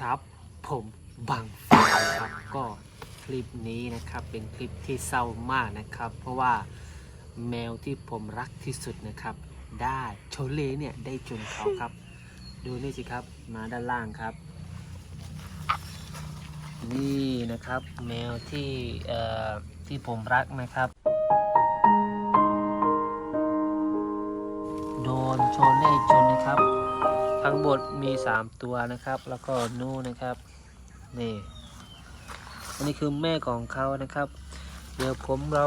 ครับ ผมบังไฟครับก็คลิปนี้นะครับเป็นคลิปที่เศร้ามากนะครับ เพราะว่าแมวที่ผมรักที่สุดนะครับ ได้โชเล่เนี่ยได้จนเขาครับ ดูนี่สิครับมาด้านล่างครับ นี่นะครับแมวที่เอ่อที่ผมรักนะครับ โดนโชเล่ชนนะครับ ทั้งหมดมี 3 ตัวนะครับ แล้วก็นู่นนะครับ นี่ อันนี้คือแม่ของเขานะครับ เดี๋ยวผมเรา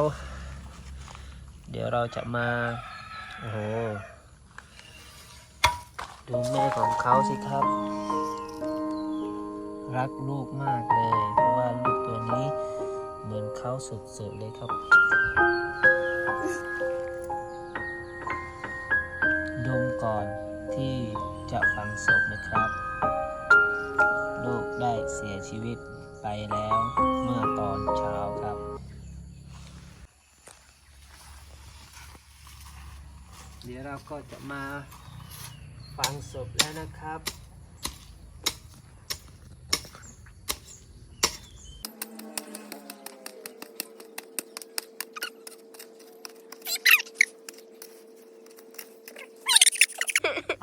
เดี๋ยวเราจะมา โอ้โห ดูแม่ของเขาสิครับ รักลูกมากเลย เพราะว่าลูกตัวนี้เหมือนเขาสุดๆเลยครับ ดมก่อนที่ จะฝังศพนะครับ ลูกได้เสียชีวิตไปแล้วเมื่อตอนเช้าครับ เดี๋ยวเราก็จะมาฝังศพแล้วนะครับ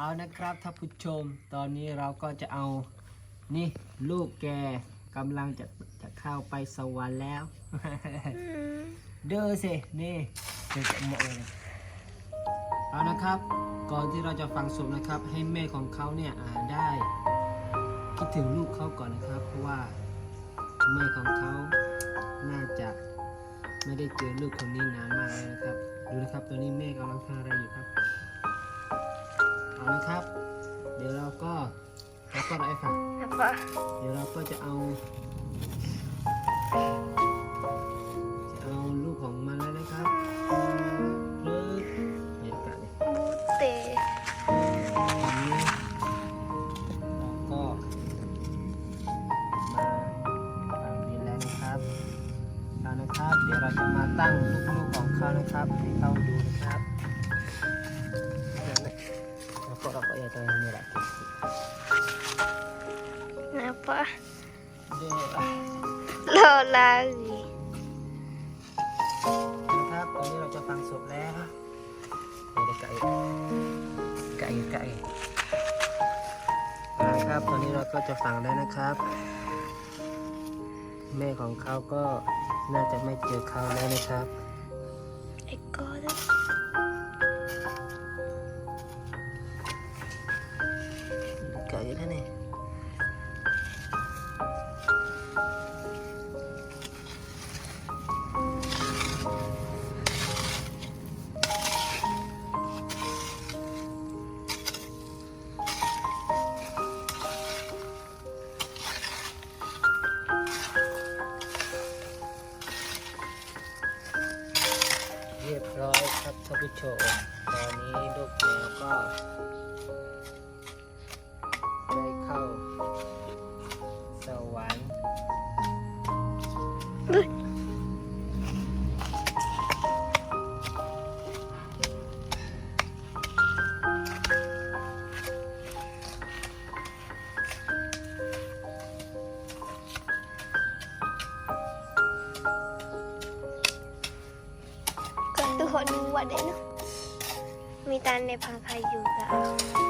เอานะครับท่านผู้ชม ตอนนี้เราก็จะเอานี่ลูกแกกำลังจะจะเข้าไปสวรรค์แล้ว เด้อสิ นี่เดี๋ยวจะหมาะเลยนะเอานะครับ ก่อนที่เราจะฟังศพนะครับ ให้แม่ของเขาเนี่ยอ่าได้ คิดถึงลูกเขาก่อนนะครับ เพราะว่าแม่ของเขาน่าจะไม่ได้เจอลูกคนนี้นานมากแล้วนะครับ ดูนะครับตอนนี้แม่กำลังทำอะไรอยู่ครับ นะครับ เดี๋ยวเราก็แล้วก็อะไรค่ะ apa เดี๋ยวเราก็จะเอาจะเอาลูกของมันแล้วนะครับปึ๊บบรรยากาศเนี่ย bute อันนี้เราก็มาฝังดินแล้วนะครับเอานะครับ เดี๋ยวเราจะมาตั้งลูกๆของเขานะครับให้เขาดูนะครับ แล้วก็เราก็จะตัวนี้แหละ apa เดี๋ยว lo lari นะครับตอนนี้เราจะฟังศพแล้วเดี๋ยวไก่ไก่ไก่นะครับตอนนี้เราก็จะฟังแล้วนะครับ แม่ของเขาก็น่าจะไม่เจอเขาแล้วนะครับ เรียบร้อยครับท่านผู้ชมตอนนี้ลูกแมวก็ได้เข้าสวรรค์ ดูว่าเด้เนาะมีตาในพังคายอยู่กับ